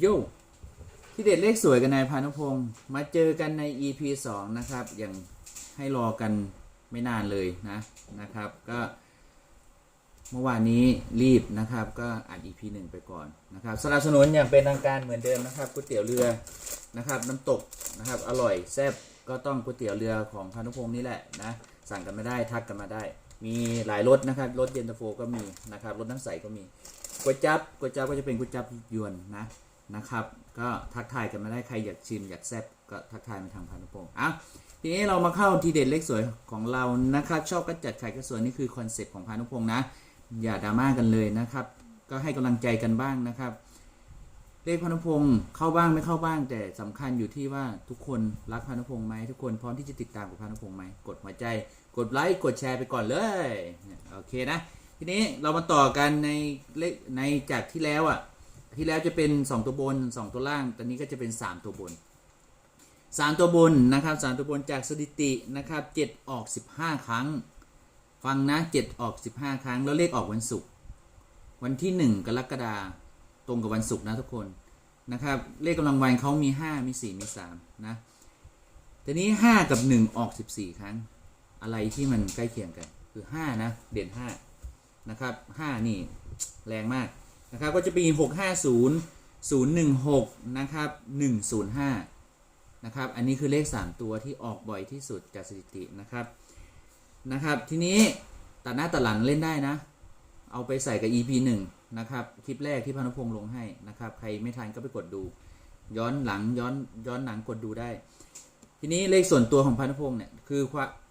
โยที่เด็ดเลขสวยกันนายพานุพงศ์มาเจอกันใน EP 2 นะครับ อย่างให้รอกันไม่นานเลยนะนะครับ ก็ เมื่อวานนี้รีบนะครับ ก็อัด EP 1 ไปก่อนนะครับสนับสนุนอย่างเป็นทางการเหมือนเดิมนะครับก๋วยเตี๋ยวเรือนะครับน้ำตกนะครับอร่อยแซ่บก็ต้องก๋วยเตี๋ยวเรือของพานุพงศ์นี่แหละนะสั่งกันม่ได้ทักกันมาได้ มีหลายรสนะครับรสเย็นตาโฟก็มีนะครับรสน้ำใสก็มีก๋วยจับก๋วยจับก็จะเป็นก๋วยจับยวนนะ นะครับ ก็ทักทายกันมาได้ใครอยากชิมอยากแซ่บก็ทักทายมาทางพานุพงศ์อะทีนี้เรามาเข้าทีเด็ดเลขสวยของเรานะครับชอบก็จัดไข่ก็สวยนี่คือคอนเซ็ปต์ของพานุพงศ์นะ อย่าดราม่ากันเลยนะครับ ก็ให้กำลังใจกันบ้างนะครับเลขพานุพงศ์เข้าบ้างไม่เข้าบ้าง แต่สำคัญอยู่ที่ว่าทุกคนรักพานุพงศ์ไหมทุกคนพร้อมที่จะติดตามกับพานุพงศ์ไหมกดหัวใจ กดไลค์กดแชร์ไปก่อนเลยโอเคนะ ทีนี้เรามาต่อกันในเลขในจากที่แล้วอะ ที่แล้วจะเป็น 2 ตัวบน 2 ตัวล่าง ตอนนี้ก็จะเป็น 3 ตัวบน 3 ตัวบนนะครับ3ตัวบนจากสถิตินะครับ7ออก 15 ครั้ง ฟังนะ7ออก 15 ครั้ง แล้วเลขออกวันศุกร์วันที่ 1 กรกฎาคมตรงกับวันศุกร์นะทุกคนนะครับเลขกำลังวันเขามี 5 มี 4 มี 3 นะทีนี้ 5 กับ 1 ออก 14 ครั้ง อะไรที่มันใกล้เคียงกัน คือ 5 นะ เด่น 5 นะครับ 5 นี่ แรงมาก นะครับก็จะมี 650 016 นะครับ 105 นะครับ อันนี้คือเลข 3 ตัวที่ออกบ่อยที่สุดจากสถิตินะครับ นะครับ ทีนี้ตัดหน้าตัดหลังเล่นได้นะ เอาไปใส่กับ EP 1 นะครับ คลิปแรกที่พานุพงษ์ลงให้นะครับ ใครไม่ทันก็ไปกดดู ย้อนหลังย้อนย้อนหลังกดดูได้ ทีนี้เลขส่วนตัวของพานุพงษ์เนี่ย คือ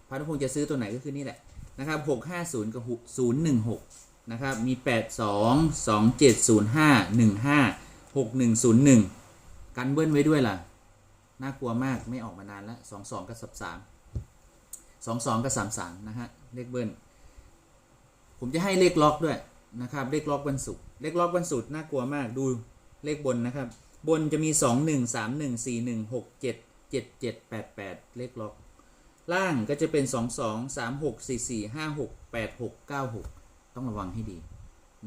พานุพงษ์จะซื้อตัวไหนก็คือนี่แหละนะครับ 650 กับ 016 นะครับ มี 82 2705 15 6101 กันเบิ้ลไว้ด้วยล่ะ น่ากลัวมากไม่ออกมานานแล้ว22 กับ 33 22 กับ 33 นะฮะ เลขเบิ้ล ผมจะให้เลขล็อกด้วยนะครับ เลขล็อกวันศุกร์ เลขล็อกวันศุกร์น่ากลัวมาก ดูเลขบนนะครับ บนจะมี 2 1 3 1 4 1 6 7 7 7 8 8 เลขล็อก ล่างก็จะเป็น 2 2 3 6 4 4 5 6 8 6 9 6 ต้องระวังให้ดี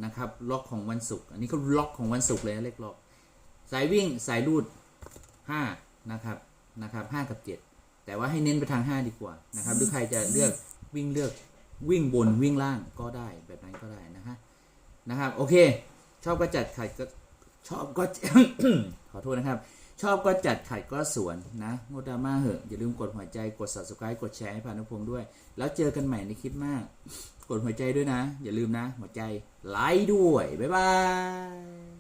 นะครับ ล็อกของวันศุกร์อันนี้ก็ล็อกของวันศุกร์เลยนะเลขล็อก สายวิ่งสายรูด5นะครับนะครับ5กับ 7 แต่ว่าให้เน้นไปทาง 5 ดีกว่านะครับหรือใครจะเลือกวิ่งเลือกวิ่งบนวิ่งล่างก็ได้แบบนั้นก็ได้นะฮะนะครับ โอเค ชอบก็จัดขัดก็ชอบก็ขอโทษนะครับ ชอบก็จัดขัดก็สวนนะงดดราม่าเหอะอย่าลืมกดหัวใจกด subscribe กดแชร์ให้พานุพงศ์ด้วย แล้วเจอกันใหม่ในคลิปหน้ากดหัวใจด้วยนะ อย่าลืมนะ หัวใจไลค์ด้วย บ๊ายบาย